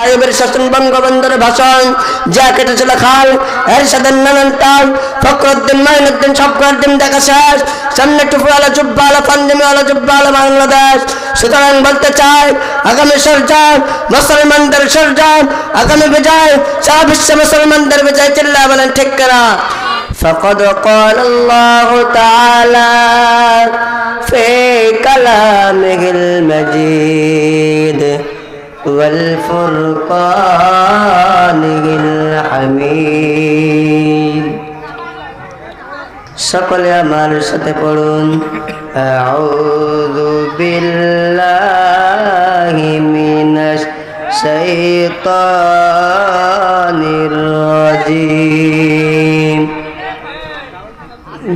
আইবের শাসন বঙ্গবন্ধুর ভাষণ যা কেটেছিল খাল এর সাথে নানান তাল ফখরুদ্দিন মাইনুদ্দিন সবকরদ্দিন দেখা শেষ সামনে টুপিওয়ালা জুব্বাওয়ালা পাঞ্জাবিওয়ালা জুব্বাওয়ালা বাংলাদেশ সুতরাং বলতে চাই আগামী সরকার মুসলমানদের সরকার আগামী বিজয় সারা বিশ্ব মুসলমানদের বিজয় চিল্লা বলেন ঠিক করা فقد قال الله تعالى في كلامه المجيد والفرقان الحميد সকলে আমার সাথে পড়ুন আউযু বিল্লাহি মিনাশ শাইতানির রাজিম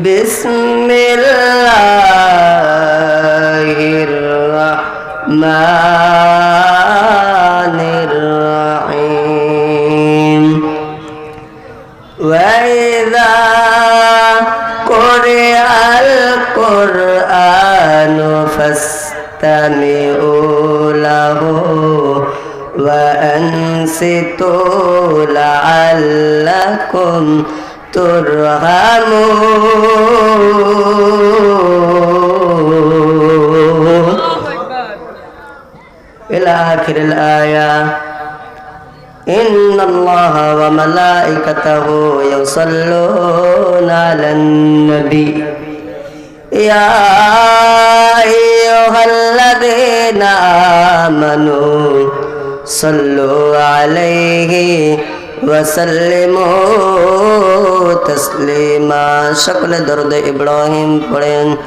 বিসমিল্লাহির وأنصتوا لعلكم ترحمون إلى آخر الآية إن الله وملائكته يصلون على النبي يا أيها الذين آمنوا صلوا عليه وسلموا تسليما شكل درد إبراهيم قرين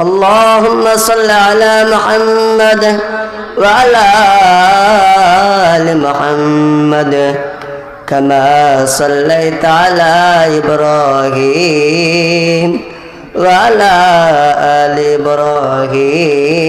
اللهم صل على محمد وعلى آل محمد كما صليت على إبراهيم وعلى آل إبراهيم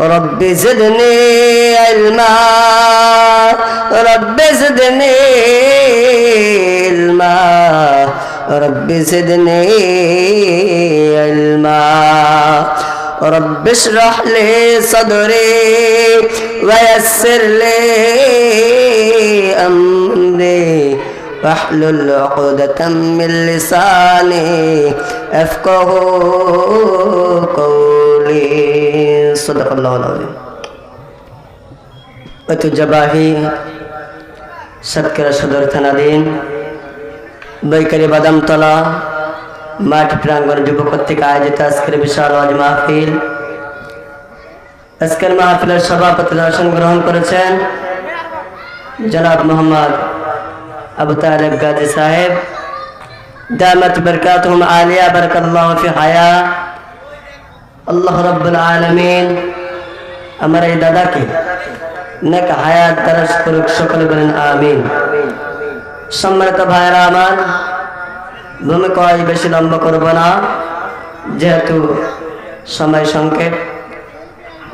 رب زدني علما. رب زدني علما. رب زدني علما. رب اشرح لي صدري ويسر لي أمري. واحلل عقدة من لساني. أفقه قولي. সদাকাল্লাহ ঐতিহ্যবাহী সাতকেরা সদর থানাধীন বৈকারি বাদামতলা মাঠ প্রাঙ্গণ যুব কর্তৃক আয়োজিত আজকের বিশাল আজ মাহফিল। গ্রহণ করেছেন জনাব মোহাম্মদ আবু গাজী সাহেব। দামত বরকাত আলিয়া বরকাল্লাহ হায়া। আল্লাহ রাব্বুল আলামিন আমার এই দাদাকে নেক হায়াত দারাজ করুক, সকলে বলেন আমিন। সম্মানিত ভাইরা আমার ভূমিকা বেশি লম্বা করব না, যেহেতু সময় সংকেত।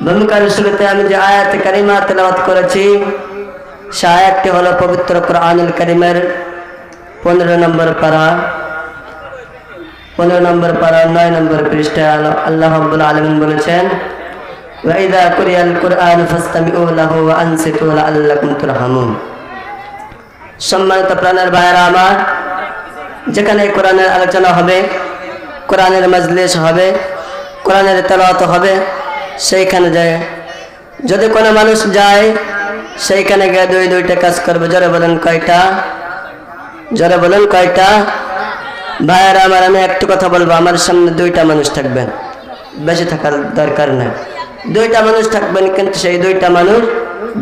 ভূমিকার শুরুতে আমি যে আয়াত কারিমা তেলাওয়াত করেছি, সে আয়াতটি হলো পবিত্র কোরআনুল করিমের পনেরো নম্বর পারা। পনেরো নম্বর পারা নয় নম্বর পৃষ্ঠায় আল- আল্লাহ আব্বুল আলমিন বলেছেন وإذا قرئ القرآن فاستمعوا له وأنصتوا لعلكم ترحمون সম্মানিত প্রাণের ভাইয়েরা আমার যেখানে কোরআনের আলোচনা হবে কোরআনের মজলিস হবে কোরআনের তেলাওয়াত হবে সেইখানে যায় যদি কোনো মানুষ যায় সেইখানে গিয়ে দুই দুইটা কাজ করবে জোরে বলেন কয়টা জোরে বলেন কয়টা ভাইয়েরা আমার আমি একটু কথা বলবো আমার সামনে দুইটা মানুষ থাকবেন বেশি থাকার দরকার নেই দুইটা মানুষ থাকবেন কিন্তু সেই দুইটা মানুষ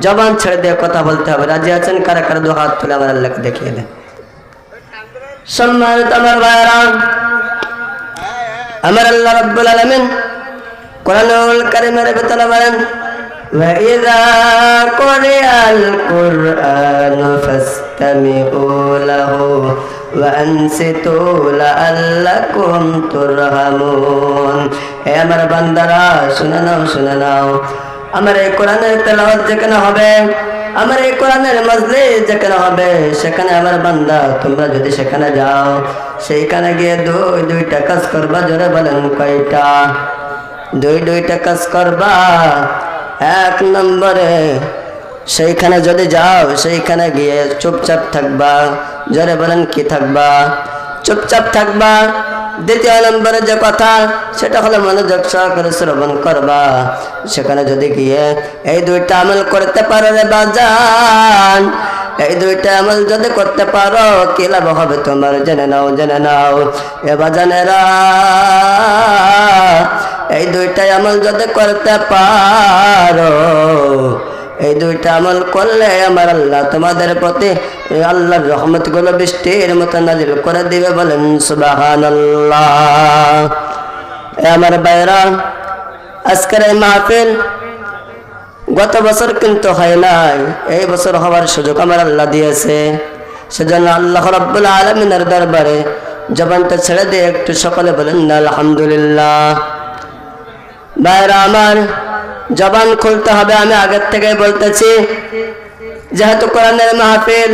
জবান ছেড়ে দিয়ে কথা বলতে হবে রাজি আছেন কারা কারা দু হাত তুলে আমার আল্লাহকে দেখিয়ে দেন সম্মানিত আমার ভাইয়েরা আমার আল্লাহ রব্বুল আলমিন কোরআনুল কারিমের ভিতরে বলেন وإذا قرئ فاستمعوا له وأنصتوا لعلكم ترحمون হে আমার বান্দারা শুনে নাও শুনে নাও আমার এই কোরআনের তেলাওয়াত যেখানে হবে আমার এই কোরআনের মজলিস যেখানে হবে সেখানে আমার বান্দা তোমরা যদি সেখানে যাও সেইখানে গিয়ে দুই দুইটা কাজ করবা জোরে বলেন কয়টা দুই দুইটা কাজ করবা এক নম্বরে সেইখানে যদি যাও, সেইখানে গিয়ে চুপচাপ থাকবা। জোরে বলেন, কি থাকবা? চুপচাপ থাকবা। দ্বিতীয় নম্বরে যে কথা, সেটা হলো মনোযোগ সহকারে শ্রবণ করবা। সেখানে যদি গিয়ে এই দুইটা আমল করতে পারো রে বাজান, এই দুইটা আমল যদি করতে পারো, কি লাভ হবে তোমার? জেনে নাও জেনে নাও। এ বাজানেরা, এই দুইটাই আমল যদি করতে পারো এই দুইটা আমল করলে আমার আল্লাহ তোমাদের প্রতি আল্লাহর রহমতগুলো বৃষ্টির মতো নাজিল করে দিবে বলেন সুবাহান আমার বাইরা আজকের এই মাহফিল গত বছর কিন্তু হয় নাই, এই বছর হওয়ার সুযোগ আমার আল্লাহ দিয়েছে। সেজন্য আল্লাহ রব্বুল আলমিনের দরবারে জবানটা ছেড়ে দিয়ে একটু সকলে বলেন, আলহামদুলিল্লাহ। বাইরা আমার জবান খুলতে হবে, আমি আগের থেকে বলতেছি। যেহেতু কোরআনের মাহফিল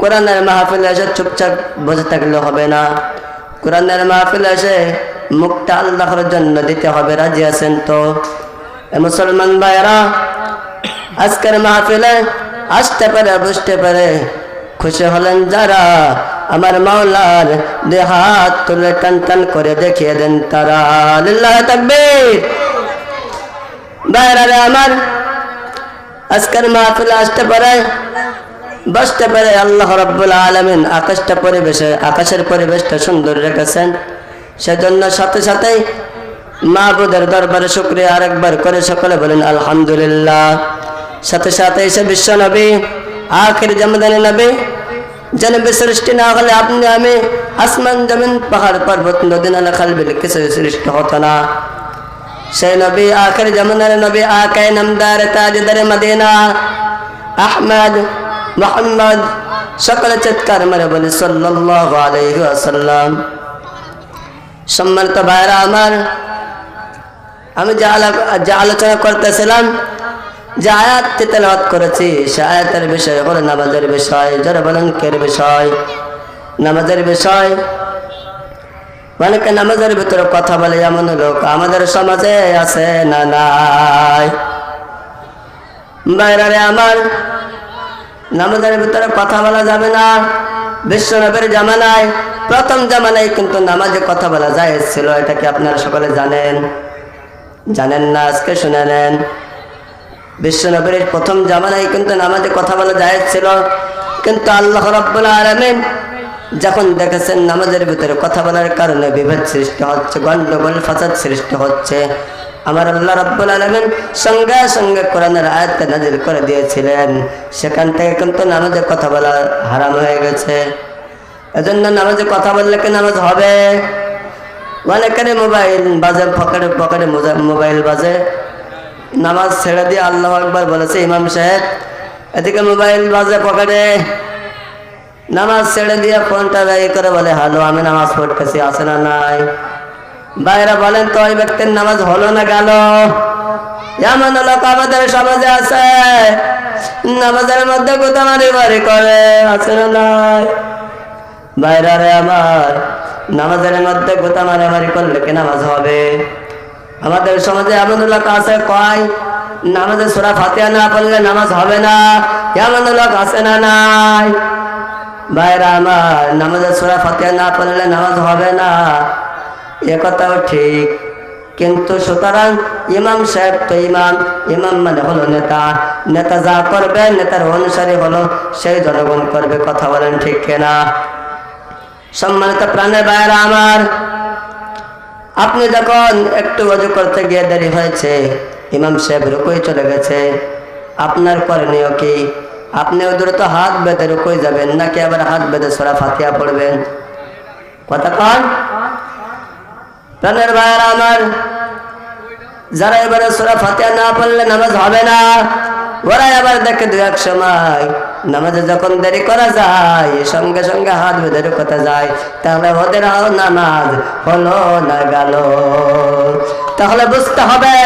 কোরআনের মাহফিল এসে চুপচাপ বসে থাকলে হবে না। কোরআনের মাহফিল এসে মুখটা আল্লাহর জন্য দিতে হবে, রাজি আছেন তো? মুসলমান ভাইরা আজকের মাহফিলে আসতে পারে বুঝতে পারে, খুশি হলেন যারা, আমার মাওলার দে হাত তুলে টান টান করে দেখিয়ে দেন তারা। আল্লাহ তাকবীর। আমার। আজকের মাহফিলে আসতে পারে, বসতে পারে আল্লাহ রব্বুল আলমিন। আকাশটা পরিবেশে, আকাশের পরিবেশটা সুন্দর রেখেছেন। সেজন্য সাথে সাথেই মাহবুদের দরবারে শুক্রিয়া আরেকবার করে সকলে বলেন, আলহামদুলিল্লাহ। সাথে সাথে এসে বিশ্ব নবী, আখির জামদানি নবী, জনবে সৃষ্টি না হলে আপনি, আমি আসমান, জমিন, পাহাড়, পর্বত, নদী, নালা, খাল, বিল কিছু সৃষ্টি হতো না। সেই নবী আখির জামানার নবী আকায় নামদার তাজদার মদিনা। আহমদ, মোহাম্মদ, সকলে চিৎকার মেরে বলি, সাল্লাল্লাহু আলাইহি ওয়াসাল্লাম। সম্মানিত ভাইরা আমার, আমি যে আলো- যে আলোচনা করতেছিলাম, যে আয়াত তেলাওয়াত করেছি, সে আয়াতের বিষয় হলো নামাজের বিষয় বলেন বিষয়। নামাজের বিষয় অনেকে নামাজের ভিতরে কথা বলে, এমন লোক আমাদের সমাজে আছে না নাই? বাইরে আমার নামাজের ভিতরে কথা বলা যাবে না। বিশ্বনবের জামানায়, প্রথম জামানায় কিন্তু নামাজে কথা বলা যায় ছিল, এটা কি আপনারা সকলে জানেন? জানেন না, আজকে শুনে নেন। বিশ্বনবীর প্রথম জামানায় কিন্তু নামাজে কথা বলা যায় ছিল, কিন্তু আল্লাহ রব্বুল আলমিন যখন দেখেছেন নামাজের ভিতরে কথা বলার কারণে বিভেদ সৃষ্টি হচ্ছে, গন্ডগোল, ফাসাদ সৃষ্টি হচ্ছে। আমার আল্লাহ রব্বুল আলমিন সঙ্গে সঙ্গে কোরআনের আয়ত্তে নাজিল করে দিয়েছিলেন। সেখান থেকে কিন্তু নামাজে কথা বলা হারাম হয়ে গেছে। এজন্য নামাজে কথা বললে কি নামাজ হবে? অনেকেরই মোবাইল বাজে, পকেটে পকেটে মোবাইল বাজে। নামাজ ছেড়ে দিয়ে আল্লাহ একবার বলেছে ইমাম সাহেব, এদিকে মোবাইল বাজে পকেটে। নামাজ ছেড়ে দিয়ে ফোনটা ব্যয় করে বলে, হ্যালো, আমি নামাজ পড়তেছি আসে না নাই? বাইরে বলেন, তো ওই ব্যক্তির নামাজ হলো না গেল? এমন লোক আমাদের সমাজে আছে। নামাজের মধ্যে কোথামারি বাড়ি করে, আছে না নাই? বাইরে রে আমার, নামাজের মধ্যে গোতা মারামারি করলে কি নামাজ হবে? আমাদের সমাজে এমন লোক আছে, কয় নামাজে সোরা ফাতিয়া না পড়লে নামাজ হবে না? এমন লোক আছে না নাই? বাইরা আমার নামাজের সোরা ফাতিয়া না পড়লে নামাজ হবে না। এ কথাও ঠিক। কিন্তু সুতরাং ইমাম সাহেব তো ইমাম ইমাম মানে হলো নেতা। নেতা যা করবে, নেতার অনুসারী হলো সেই জনগণ করবে, কথা বলেন ঠিক কেনা? সম্মানিত প্রাণের বাইরা আমার, আপনি যখন একটু অজু করতে গিয়ে দেরি হয়েছে, ইমাম সাহেব রুকুই চলে গেছে। আপনার করণীয় কি? আপনি দ্রুত হাত বেঁধে রুকুই যাবেন, নাকি আবার হাত বেঁধে সোরা ফাতিয়া পড়বেন? কথা কন। প্রাণের ভাইয়ের আমার, যারা এবারে সোরা ফাতিয়া না পড়লে নামাজ হবে না ওরা আবার দেখে দু এক সময়, নামাজে যখন দেরি করা যায়, সঙ্গে সঙ্গে হাত বেঁধে কথা যায়, তাহলে ওদের নামাজ হলো না গেল। তাহলে বুঝতে হবে,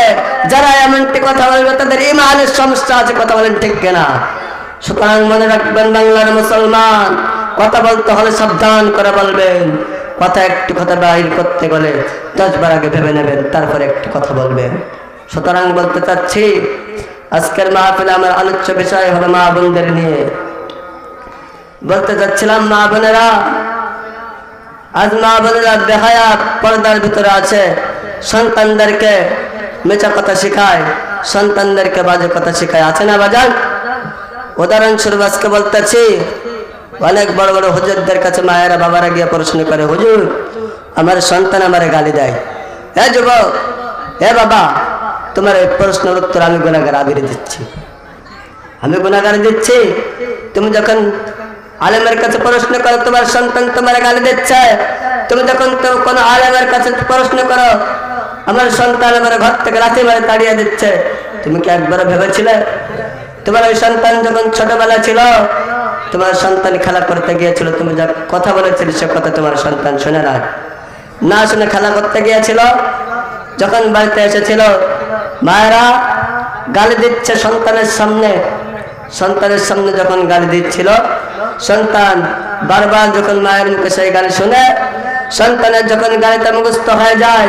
যারা এমনটি কথা বলবে, তাদের ইমানের সমস্যা আছে, কথা বলেন ঠিক কিনা? সুতরাং মনে রাখবেন বাংলার মুসলমান, কথা বলতে হলে সাবধান করে বলবেন। কথা একটি কথা বাইর করতে গেলে দশবার আগে ভেবে নেবেন, তারপরে একটি কথা বলবেন। সুতরাং বলতে চাচ্ছি, আজকের মাহফিলে আমার আলোচ্য বিষয় হলো মা বোনদের নিয়ে। বলতে চাচ্ছিলাম, মা বোনেরা, আজ মা বোনেরা বেহায়া পর্দার ভিতরে আছে। সন্তানদেরকে মেচা কথা শেখায়, সন্তানদেরকে বাজে কথা শেখায়। আছে না বাজান? উদাহরণস্বরূপ আজকে বলতেছি, অনেক বড় বড় হুজুরদের কাছে মায়েরা বাবারা গিয়ে প্রশ্ন করে, হুজুর, আমার সন্তান আমারে গালি দেয়। হে যুবক হে বাবা, তোমার এই প্রশ্নের উত্তর আমি গুণাগার আবিরে দিচ্ছি। আমি গুণাগার দিচ্ছি? তুমি যখন আলেমের কাছে প্রশ্ন করো, তোমার সন্তান তোমার গালি দিচ্ছে? তুমি যখন কোনো আলেমের কাছে প্রশ্ন করো, আমার সন্তান আমার ঘর থেকে লাথি মারে তাড়িয়ে দিচ্ছে? তুমি কি একবার ভেবেছিলে তোমার ওই সন্তান যখন ছোটবেলা ছিল, তোমার সন্তান খেলা করতে গিয়েছিল, তুমি যা কথা বলেছিলে, সে কথা তোমার সন্তান শুনে না না শুনে খেলা করতে গিয়েছিল, যখন বাড়িতে এসেছিল, মায়েরা গালি দিচ্ছে সন্তানের সামনে। সন্তানের সামনে যখন গালি দিচ্ছিল, সন্তান বারবার যখন মায়ের মুখে সেই গালি শুনে, সন্তানের যখন গালিতে মুখস্থ হয়ে যায়,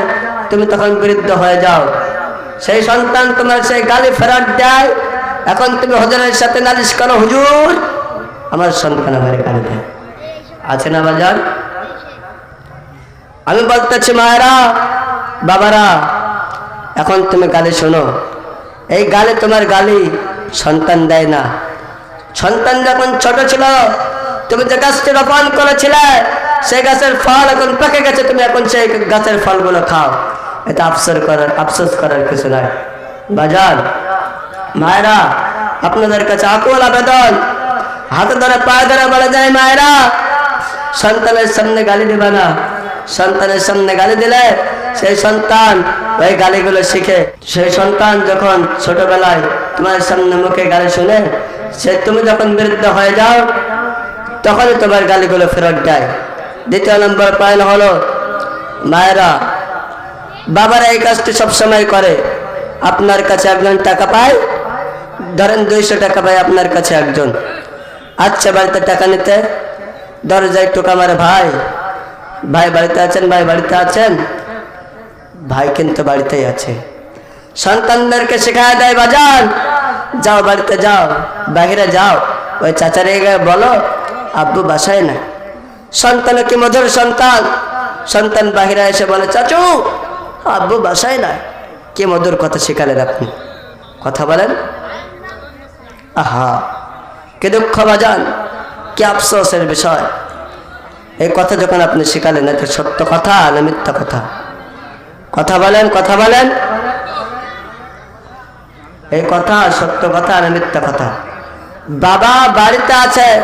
তুমি তখন বিরুদ্ধ হয়ে যাও। সেই সন্তান তোমার সেই গালি ফেরত দেয় এখন তুমি হজরের সাথে নালিশ করো, হুজুর। আমার সন্তান আমার দেয় আছে না বাজার? আমি বলতেছি, মায়েরা, বাবারা, এখন তুমি গালি শোনো। এই গালে তোমার গালি সন্তান দেয় না। সন্তান যখন ছোট ছিল, তুমি যে গাছটি রোপণ করেছিলে, সেই গাছের ফল এখন পেকে গেছে। তুমি এখন সেই গাছের ফলগুলো খাও। এটা আফসোস করার আফসোস করার কিছু নাই। বাজার? মায়েরা, আপনাদের কাছে আকুল আবেদন। হাতে ধরে পায়ে ধরে বলে যায় মায়েরা, সন্তানের সামনে গালি দিবে না। সন্তানের সামনে গালি দিলে সেই সন্তান ওই গালিগুলো শিখে। সেই সন্তান যখন ছোটবেলায় তোমার সামনে মুখে গালি শুনে, সে তুমি যখন বিরুদ্ধ হয়ে যাও, তখনই তোমার গালিগুলো ফেরত দেয়। দ্বিতীয় নম্বর পয়েন্ট হলো, মায়েরা, বাবারা এই কাজটি সবসময় করে। আপনার কাছে একজন টাকা পায় ধরেন দুইশো টাকা ভাই আপনার কাছে একজন। আচ্ছা বাড়িতে টাকা নিতে? দরজায় টোকা মারে, ভাই ভাই বাড়িতে আছেন? ভাই বাড়িতে আছেন? ভাই কিন্তু বাড়িতেই আছে। সন্তানদেরকে শেখায় দেয়, বাজান, যাও বাড়িতে যাও, বাহিরে যাও। ওই চাচারে বলো, আব্বু বাসায় না সন্তান কি মধুর সন্তান? সন্তান বাহিরে এসে বলে, চাচু, আব্বু বাসায় না কি মধুর কথা শেখালেন আপনি? কথা বলেন। আহা, কে দুঃখ বাজান, কি আফসোসের বিষয়? এই কথা যখন আপনি শিখালেন, এটা সত্য কথা না মিথ্যা কথা? কথা বলেন কথা বলেন। এই কথা সত্য কথা না মিথ্যা কথা? বাবা বাড়িতে আছে,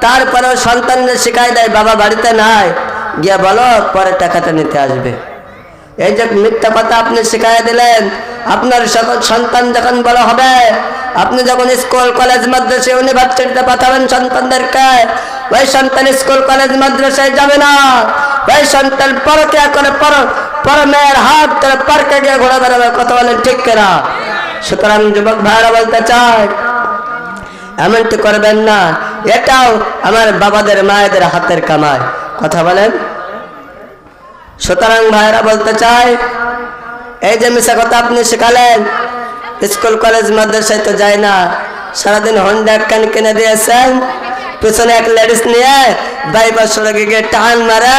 তারপরেও সন্তানদের শিখাই দেয়, বাবা বাড়িতে নাই, গিয়া বলো, পরে টাকাটা নিতে আসবে। এই যে মিথ্যা কথা আপনি শিখাই দিলেন, আপনার সন্তান যখন বড় হবে, আপনি যখন স্কুল, কলেজ, মাদ্রাসা ইউনিভার্সিটিতে পাঠাবেন সন্তানদেরকে, ওই সন্তান স্কুল, কলেজ, মাদ্রাসায় যাবে না। ওই সন্তান পরকে করে পর পর মেয়ের হাত ধরে পার্কে গিয়ে ঘোরা বেড়াবে কথা বলেন ঠিক কেনা? সুতরাং যুবক ভাইরা বলতে চায় এমনটি করবেন না। এটাও আমার বাবাদের, মায়েদের হাতের কামায় কথা বলেন। সুতরাং ভাইরা বলতে চায় এই যে মিশা কথা আপনি শেখালেন, স্কুল, কলেজ, মাদ্রাসায় তো যায় না। সারাদিন হন্ডা কান কিনে দিয়েছেন, পেছনে এক লেডিস নিয়ে বাইপাস সড়কে গিয়ে টান মারে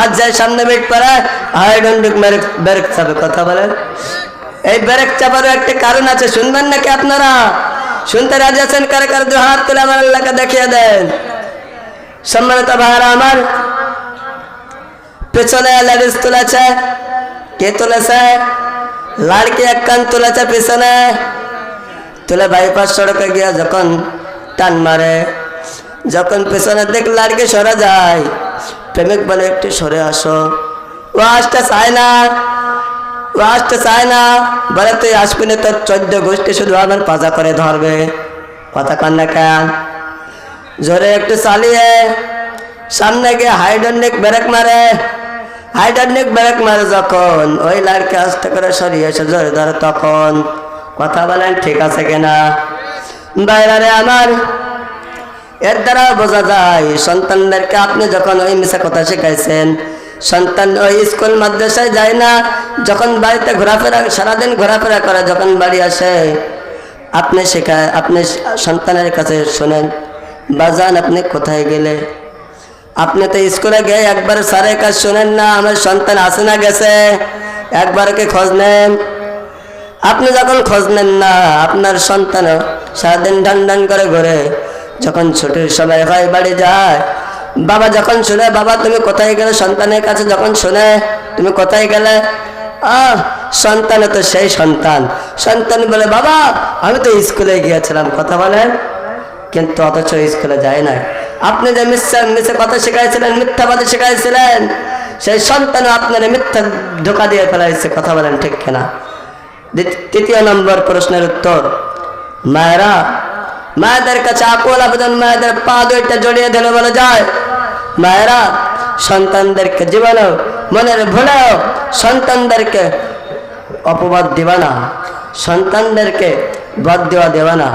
আজ যায় সামনে বেট পারে ঘন্টুক মেরে ব্রেক চাপে কথা বলেন। এই ব্রেক চাপারও একটা কারণ আছে, শুনবেন নাকি আপনারা? শুনতে রাজি আছেন? কারে কারে দু হাত তুলে আমার এলাকা দেখিয়ে দেন। সম্মানিত ভাইরা আমার পেছনে লেডিস তুলেছে। কে তুলেছে? লাড়কি এক কান তুলেছে পেছনে। তুলে বাইপাস সড়কে গিয়া যখন টান মারে, যখন পেছনের দিক লাড়কি সরে যায়, প্রেমিক বলে, একটু সরে আসো। ও আসতে চায় না। ও আসতে চায় না। বলে, তুই আসবি না, তোর চোদ্দ গোষ্ঠী শুধু আমার পাজা করে ধরবে। কথা কান্না কেন জোরে একটু চালিয়ে। সামনে গিয়ে হাইড্রোনিক ব্রেক মারে। হাইড্রোনিক ব্রেক মারে যখন, ওই লাড়কে আস্তে করে সরিয়ে এসে জোরে ধরে তখন। কথা বলেন, ঠিক আছে কিনা? বাইরে আমার, এর দ্বারা বোঝা যায়, সন্তানদেরকে আপনি যখন ওই মিশা কথা শিখাইছেন, সন্তান ওই স্কুল, মাদ্রাসায় যায় না, যখন বাড়িতে ঘোরাফেরা, সারাদিন ঘোরাফেরা করে, যখন বাড়ি আসে, আপনি শেখায়, আপনি সন্তানের কাছে শোনেন, বাজান আপনি কোথায় গেলে? আপনি তো স্কুলে গিয়ে একবার স্যারের কাজ শোনেন না, আমার সন্তান আসে না গেছে? একবার কি খোঁজ নেন? আপনি যখন খোঁজ নেন না, আপনার সন্তান সারাদিন ডান ডান করে ঘুরে। যখন ছুটির সময় হয়, বাড়ি যায়। বাবা যখন শুনে, বাবা, তুমি কোথায় গেলে সন্তানের কাছে? যখন শুনে, তুমি কোথায় গেলে? আহ, সন্তান তো সেই সন্তান। সন্তান বলে, বাবা, আমি তো স্কুলে গিয়েছিলাম। কথা বলেন। কিন্তু অথচ স্কুলে যায় না আপনি যে মিথ্যা কথা শেখাইছিলেন মিথ্যাবাদী শেখাইছিলেন, সেই সন্তান আপনার মিথ্যা ধোকা দিয়ে ফেলাইছে, কথা বলেন ঠিক কিনা? তৃতীয় নম্বর প্রশ্নের উত্তর, মায়েরা, মায়েদের কাছে আকুল আবেদন, মায়েদের পা দুইটা জড়িয়ে ধরে বলে যায়, মায়েরা, সন্তানদেরকে জীবনেও মনের ভুলেও সন্তানদেরকে অপবাদ দিবা না, সন্তানদেরকে বদ দেওয়া দেওয়া না।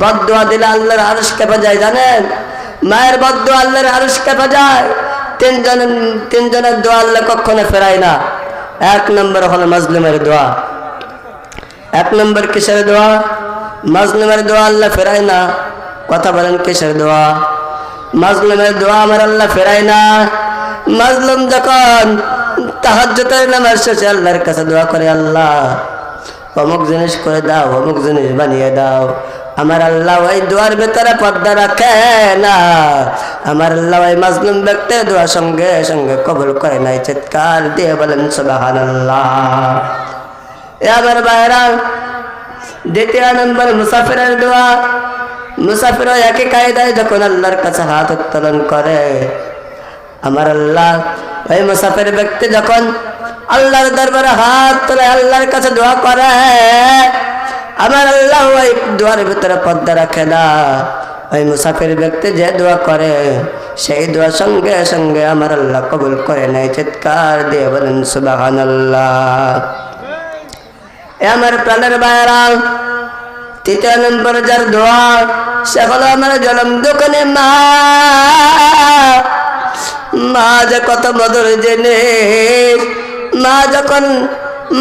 বদ দেওয়া দিলে আল্লাহর আরস কেঁপে যায় জানেন? মায়ের বদ দেওয়া আল্লাহর আরস কেঁপে যায় তিনজন, তিনজনের দোয়া আল্লাহ কখনো ফেরায় না। এক নম্বর হলো মজলুমের দোয়া। এক নম্বর কিসের দোয়া? মাজলুমের দোয়া আল্লাহ ফেরায় না। কথা বলেন কিসের দোয়া? মাজলুমের দোয়া আমার আল্লাহ ফেরায় না। মাজলুম যখন তাহাজ্জতের নামাজ শেষে আল্লাহর কাছে দোয়া করে, আল্লাহ, অমুক জিনিস করে দাও, অমুক জিনিস বানিয়ে দাও। আমার আল্লাহ ওই দোয়ার ভেতরে পর্দা রাখে না। আমার আল্লাহ ওই মাজলুম ব্যক্তির দোয়া সঙ্গে সঙ্গে কবুল করে নাই চিৎকার দিয়ে বলেন সুবাহান আমার বাইরা দ্বিতীয় নম্বর মুসাফিরের দোয়া। মুসাফির একই কায়দায় যখন আল্লাহর কাছে হাত উত্তোলন করে, আমার আল্লাহ ওই মুসাফির ব্যক্তি যখন আল্লাহর দরবারে হাত তোলে আল্লাহর কাছে দোয়া করে আমার আল্লাহ ওই দোয়ার ভিতরে পদ্মা রাখে না। ওই মুসাফির ব্যক্তি যে দোয়া করে, সেই দোয়া সঙ্গে সঙ্গে আমার আল্লাহ কবুল করে নেয়। চিৎকার দিয়ে বলেন সুবাহান এ আমার প্রাণের বাইরা তৃতীয় নম্বর যার দোয়া, সে হলো আমার জলম দোকানে মা। মা যে কত মধুর জিনিস, মা যখন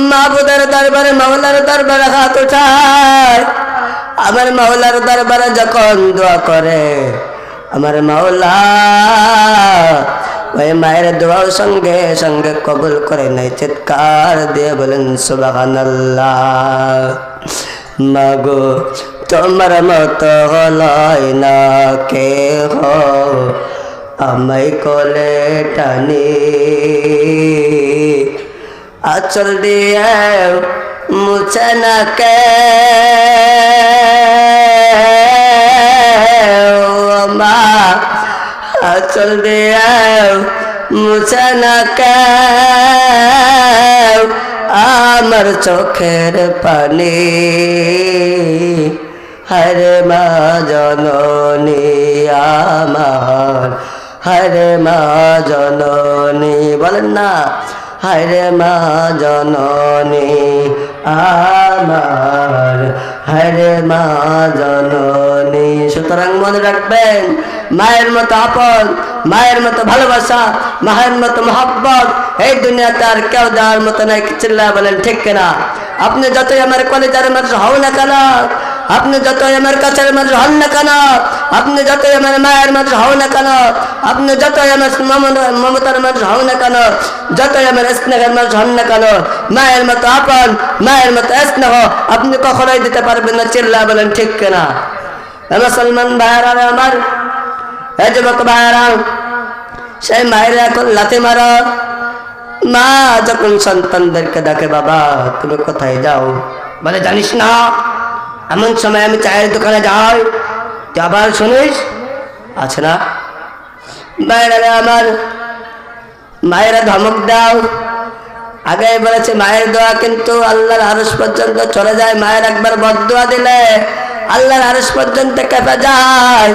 মাবুদের দরবারে, মাওলার দরবারে হাত উঠায়। আমার মাওলার দরবারে যখন দোয়া করে, আমার মাওলা, ওই মায়ের দোয়াও সঙ্গে সঙ্গে কবুল করে নাই চিৎকার দিয়ে বলেন সুবাহান্লাহ তোমার মতো হলয় না কে হো আমায় কোলে টানি আচল দিয়ে মুছে না কে মা আচল দিয়ে মুছে না কে আমার চোখের পানি হরে মা জননী আমার হরে মা জননী, বলেন না। হরে মা জননী, আমার হরে মা জননী। সুতরাং মনে রাখবেন, মায়ের মতো আপন, মায়ের মতো ভালোবাসা, মায়ের মতো মহব্বত, এই দুনিয়াতে আর কেউ দেওয়ার মতো নাই চিল্লা বলেন, ঠিক কিনা? আপনি যতই আমার কলেজার মানুষ হও না কেন আপনি যতই আমার কাছের মানুষ হন না কেন, আপনি যতই আমার মায়ের মানুষ হও না কেন, আপনি যতই আমার মমতার মানুষ হও না কেন, যতই আমার স্নেহের মানুষ হন না কেন, মায়ের মতো আপন, মায়ের মতো স্নেহ আপনি কখনোই দিতে পারবেন না, চিল্লা বলেন ঠিক কেনা। মুসলমান ভাইয়ারা আমার এই যুবক ভাইয়ারা, সেই মায়ের এখন লাথি মারো। মা যখন সন্তানদেরকে ডাকে বাবা, তুমি কোথায় যাও? বলে, জানিস না এমন সময় আমি চায়ের দোকানে যাই আবার শুনিস? আছে না? মায়েরা আমার, মায়েরা ধমক দাও। আগে বলেছে, মায়ের দোয়া কিন্তু আল্লাহর আরস পর্যন্ত চলে যায়। মায়ের একবার বদোয়া দিলে আল্লাহর আরস পর্যন্ত কেঁপে যায়।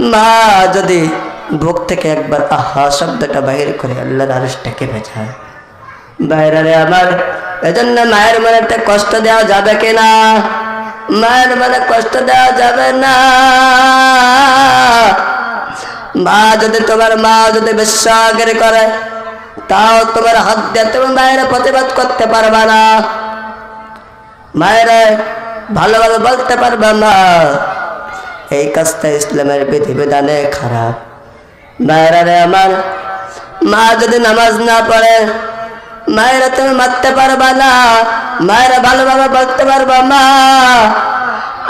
মা যদি বুক থেকে একবার আহা শব্দটা বাইর করে আল্লাহর আরসটা কেঁপে যায়। বাইরে আমার, এজন্য মায়ের মনে একটা কষ্ট দেওয়া যাবে কিনা? মায়ের মনে কষ্ট দেওয়া যাবে না। মা যদি তোমার মা যদি বিশ্বাগের করে, তাও তোমার হাত দিয়ে তুমি মায়ের প্রতিবাদ করতে পারবে না। মায়ের ভালোভাবে বলতে পারবে না। এই কাজটা ইসলামের বিধিবিধানে খারাপ। মায়েরা রে আমার, মা যদি নামাজ না পড়ে মায়েরা তুমি মারতে পারবা না। মায়েরা ভালোভাবে বলতে পারবা মা।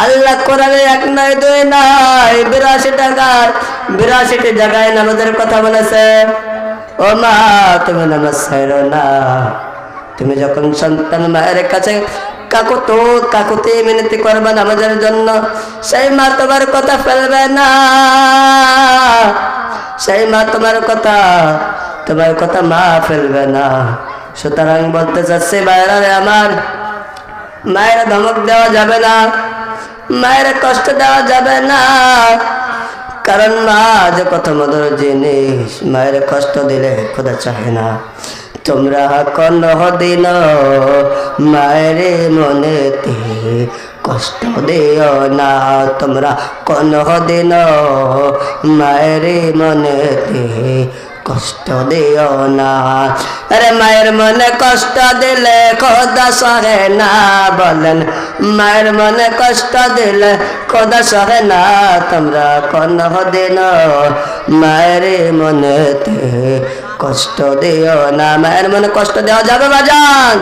আল্লাহ কোরআনে এক নয় দুই নয় বিরাশি টাকার, বিরাশিটি জায়গায় নামাজের কথা বলেছে। ও মা, তুমি নামাজ ছাড়ো না। তুমি যখন সন্তান মায়ের কাছে কাকু তো কাকুতে মিনতি করবে নামাজের জন্য, সেই মা তোমার কথা ফেলবে না। সেই মা তোমার কথা তোমার কথা মা ফেলবে না। সুতরাং বলতে চাচ্ছি বাইরা আমার, মায়ের ধমক দেওয়া যাবে না, মায়ের কষ্ট দেওয়া যাবে না। কারণ মা যে কত মধুর জিনিস, মায়ের কষ্ট দিলে খোদা চাহে না। তোমরা কোন দিন মায়ের মনেতে কষ্ট দিও না। তোমরা কোন দিন মায়ের মনেতে কষ্ট দিও না। আরে মায়ের মনে কষ্ট দিলে খোদা সহে না বলেন। মায়ের মনে কষ্ট দিলে খোদা সহে না, তোমরা কোন দিন। মায়ের মনেতে কষ্ট দিও না। মায়ের মনে কষ্ট দেওয়া যাবে বাজান।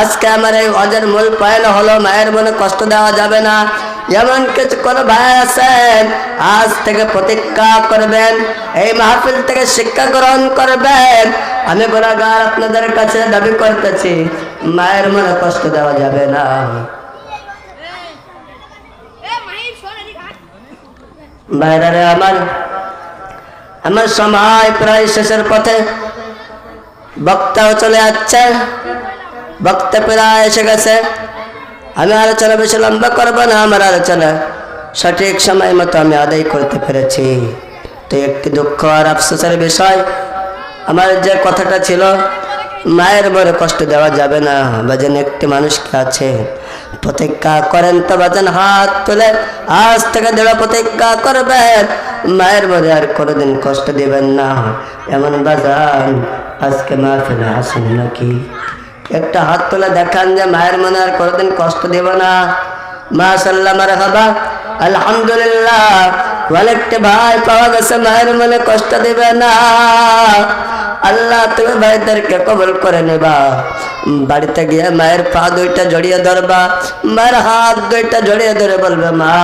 আজকে আমার এই অজের মূল পয়েন্ট হলো, মায়ের মনে কষ্ট দেওয়া যাবে না। এমন কিছু কোন ভাই আছেন, আজ থেকে প্রতিজ্ঞা করবেন, এই মাহফিল থেকে শিক্ষা গ্রহণ করবেন। আমি বরাগার আপনাদের কাছে দাবি করতেছি, মায়ের মনে কষ্ট দেওয়া যাবে না। বাইরে আমার আমার সময় প্রায় শেষের পথে বক্তাও চলে যাচ্ছে বক্তা প্রায় এসে গেছে আমি আলোচনা বেশি লম্বা করব না আমার আলোচনা সঠিক সময় মতো আমি আদায় করতে পেরেছি তো একটি দুঃখ আর আফসোসের বিষয় আমার যে কথাটা ছিল মায়ের বড় কষ্ট দেওয়া যাবে না বাজেন একটি মানুষকে আছে প্রতিজ্ঞা করেন তো বাজেন হাত তুলে আজ থেকে দেওয়া প্রতিজ্ঞা করবেন মায়ের বড় আর কোনোদিন কষ্ট দিবেন না এমন বাজান আজকে মা ফেলে আসেন নাকি একটা হাত তোলা দেখান যে মায়ের মনে আর কোনোদিন কষ্ট দেব না। মা সাল্লাহ মারহাবা আলহামদুলিল্লাহ, অনেকটা ভাই পাওয়া গেছে, মায়ের মনে কষ্ট দেবে না। আল্লাহ, তুমি ভাইদেরকে কবল করে নেবা। বাড়িতে গিয়ে মায়ের পা দুইটা জড়িয়ে ধরবা, মায়ের হাত দুইটা জড়িয়ে ধরে বলবে, মা,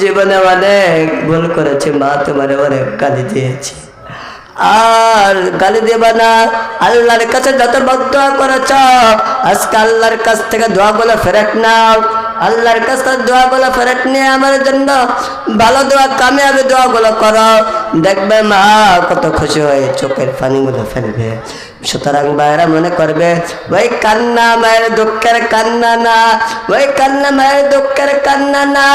জীবনে অনেক ভুল করেছি, মা তোমার অনেক কালি দিয়েছি। আর গালি দেবা না। আল্লাহর কাছে যত বদয়া করেছ, আজকে আল্লাহর কাছ থেকে দোয়া গুলো ফেরত নাও। আল্লাহর কাছ থেকে দোয়া গুলো ফেরত নিয়ে আমার জন্য। ভালো দোয়া, কামিয়াবি দোয়া গুলো করো। দেখবে মা কত খুশি হয়ে চোখের পানিগুলো ফেলবে। সুতরাং বাইরা মনে করবে, ওই কান্না মায়ের দুঃখের কান্না না, ওই কান্না মায়ের দুঃখের কান্না না।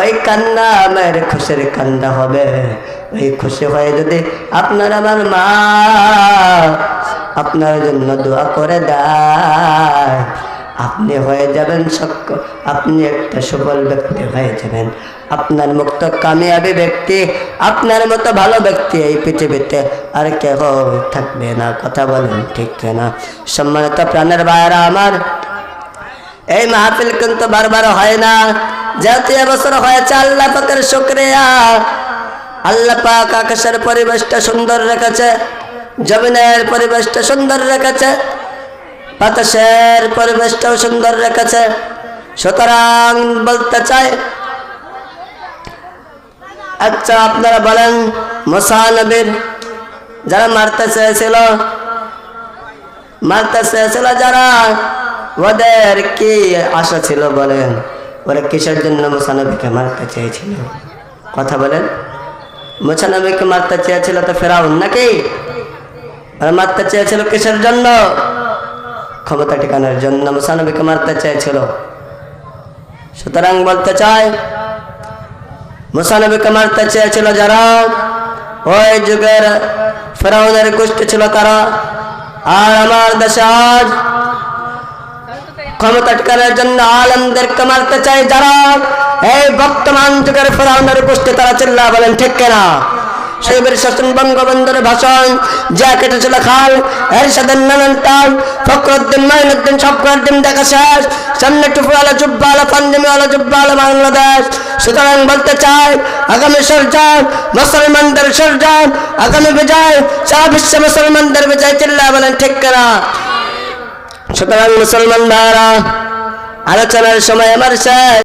ওই কান্না মায়ের খুশির কান্না হবে। ওই খুশি হয়ে যদি আপনার আমার মা আপনার জন্য দোয়া করে দেয়, আপনি হয়ে যাবেন সক্ষ, আপনি একটা সফল ব্যক্তি হয়ে যাবেন। আপনার মুক্ত কামিয়াবি ব্যক্তি, আপনার মতো ভালো ব্যক্তি এই পৃথিবীতে আর কেহ থাকবে না, কথা বলেন ঠিক না সম্মানিত প্রাণের বাইরা আমার, এই মাহফিল কিন্তু বারবার হয় না। যেহেতু এবছর হয়েছে, আল্লাহ পাকের শুক্রিয়া। আল্লাহ পাক আকাশের পরিবেশটা সুন্দর রেখেছে, জমিনের পরিবেশটা সুন্দর রেখেছে, বাতাসের পরিবেশটাও সুন্দর রেখেছে। সুতরাং বলতে চাই আচ্ছা আপনারা বলেন মোসানবীর যারা মারতে চেয়েছিল মারতে চেয়েছিল যারা, ওদের কি আশা ছিল বলেন? ওরা কিসের জন্য মোসানবীকে মারতে চেয়েছিল? কথা বলেন। মোসানবীকে মারতে চেয়েছিল তো ফেরাউন নাকি? মারতে চেয়েছিল কিসের জন্য? ক্ষমতা টিকানোর জন্য। মুসানবীকে মারতে চেয়েছিল? সুতরাং বলতে চাই মুসানবীকে মারতে চেয়েছিল যারা ওই যুগের ফেরাউনের গোষ্ঠী ছিল তারা। আর আমার দেশে আজ ক্ষমতা টিকানোর জন্য আলমদেরকে মারতে চাই যারা। এই বর্তমান যুগের ফেরাউনের গোষ্ঠী তারা চিল্লা বলেন, ঠিক কেনা? শৈবের শাসন বঙ্গবন্ধুর ভাষণ যা কেটেছিল খাল এর সাথে নানান তাল, ফখরুদ্দিন মাইনুদ্দিন সফরুদ্দিন দেখা শেষ। সামনে টুপুওয়ালা জুব্বালা পাঞ্জাবিওয়ালা জুব্বালা বাংলাদেশ। সুতরাং বলতে চাই, আগামী সরকার মুসলমানদের সরকার আগামী বিজয়, সারা বিশ্বে মুসলমানদের বিজয় চিল্লা বলেন, ঠিক কেনা? সুতরাং মুসলমান ভাইরা আলোচনার সময় আমার শেষ